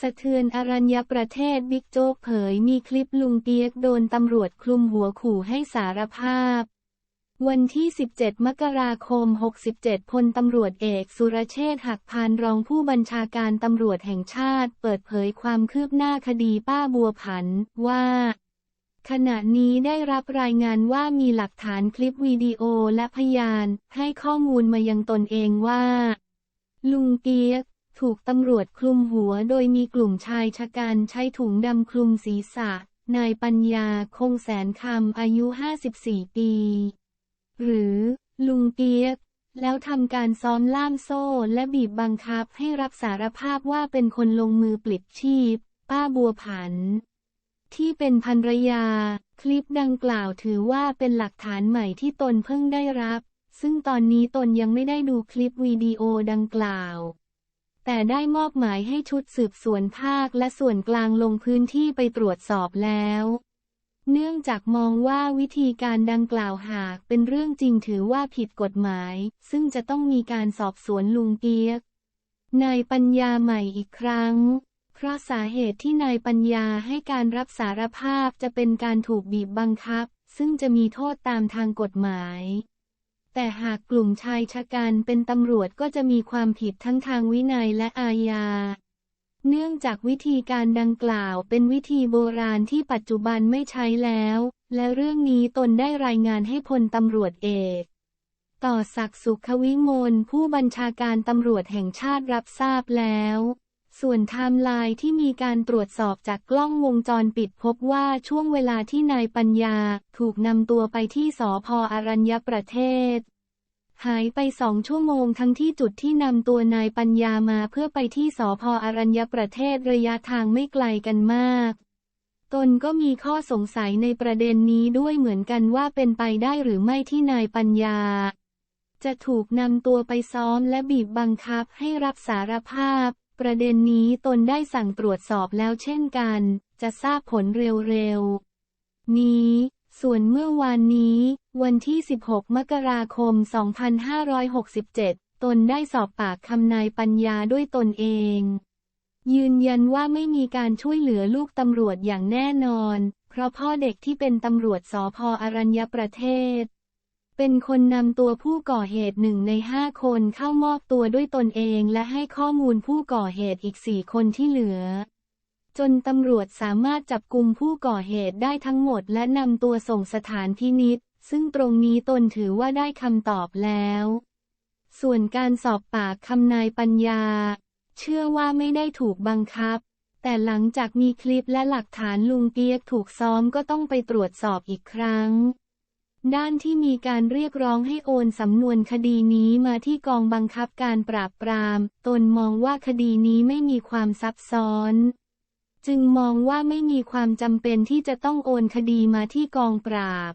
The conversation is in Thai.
สะเทือนอรัญญประเทศบิ๊กโจ๊กเผยมีคลิปลุงเปียกโดนตำรวจคลุมหัวขู่ให้สารภาพ วันที่ 17 มกราคม 67 พลตำรวจเอกสุรเชษฐ์หักพานรองผู้บัญชาการตำรวจแห่งชาติ เปิดเผยความคืบหน้าคดีป้าบัวผันว่าขณะนี้ได้รับรายงานว่ามีหลักฐานคลิปวิดีโอและพยาน ให้ข้อมูลมายังตนเองว่า ลุงเปียก ถูกตำรวจคลุมหัวโดยมีกลุ่มชายชะกันใช้ถุงดำคลุมศีรษะ นายปัญญาคงแสนคำอายุ 54 ปี หรือลุงเปียก แล้วทำการซ้อมล่ามโซ่และบีบบังคับให้รับสารภาพว่าเป็นคนลงมือปลิดชีพ ป้าบัวผัน ที่เป็นภรรยา คลิปดังกล่าวถือว่าเป็นหลักฐานใหม่ที่ตนเพิ่งได้รับ ซึ่งตอนนี้ตนยังไม่ได้ดูคลิปวิดีโอดังกล่าว ได้มอบหมายให้ชุดสืบสวนภาคและส่วนกลางลงพื้นที่ไปตรวจสอบแล้ว เนื่องจากมองว่าวิธีการดังกล่าวหากเป็นเรื่องจริงถือว่าผิดกฎหมาย ซึ่งจะต้องมีการสอบสวนลุงเปียก นายปัญญาใหม่อีกครั้ง เพราะสาเหตุที่นายปัญญาให้การรับสารภาพจะเป็นการถูกบีบบังคับ ซึ่งจะมีโทษตามทางกฎหมาย แต่หากกลุ่มชายชะกันเป็นตำรวจก็จะมีความผิดทั้งทางวินัยและอาญา เนื่องจากวิธีการดังกล่าวเป็นวิธีโบราณที่ปัจจุบันไม่ใช้แล้ว และเรื่องนี้ตนได้รายงานให้พลตำรวจเอกต่อศักดิ์สุขวิมลผู้บัญชาการตำรวจแห่งชาติรับทราบแล้ว ส่วนไทม์ไลน์ที่มีการตรวจสอบจากกล้องวงจรปิดพบว่าช่วงเวลาที่นายปัญญาถูกนำตัวไปที่สพอรัญญประเทศ หายไปสองชั่วโมงทั้งที่จุดที่นำตัวนายปัญญามาเพื่อไปที่สพอรัญญประเทศระยะทางไม่ไกลกันมาก ตนก็มีข้อสงสัยในประเด็นนี้ด้วยเหมือนกันว่าเป็นไปได้หรือไม่ที่นายปัญญาจะถูกนำตัวไปซ้อมและบีบบังคับให้รับสารภาพ ประเด็นนี้ตนได้สั่งตรวจสอบแล้วเช่นกัน จะทราบผลเร็วๆ นี้ ส่วนเมื่อวานนี้ วันที่ 16 มกราคม 2567 ตนได้สอบปากคำนายปัญญาด้วยตนเอง ยืนยันว่าไม่มีการช่วยเหลือลูกตำรวจอย่างแน่นอน เพราะพ่อเด็กที่เป็นตำรวจสพอรัญญประเทศ เป็นคนนำตัวผู้ก่อเหตุหนึ่งในห้าคนเข้ามอบตัวด้วยตนเองและให้ข้อมูลผู้ก่อเหตุอีกสี่คนที่เหลือ จนตำรวจสามารถจับกลุ่มผู้ก่อเหตุได้ทั้งหมดและนำตัวส่งสถานพินิษซึ่งตรงนี้ตนถือว่าได้คำตอบแล้ว ส่วนการสอบปากคำนายปัญญา เชื่อว่าไม่ได้ถูกบังคับ แต่หลังจากมีคลิปและหลักฐานลุงเปียกถูกซ้อมก็ต้องไปตรวจสอบอีกครั้ง ด้านที่มีการเรียกร้องให้โอนสำนวนคดีนี้มาที่กองบังคับการปราบปราม ตนมองว่าคดีนี้ไม่มีความซับซ้อน จึงมองว่าไม่มีความจำเป็นที่จะต้องโอนคดีมาที่กองปราบ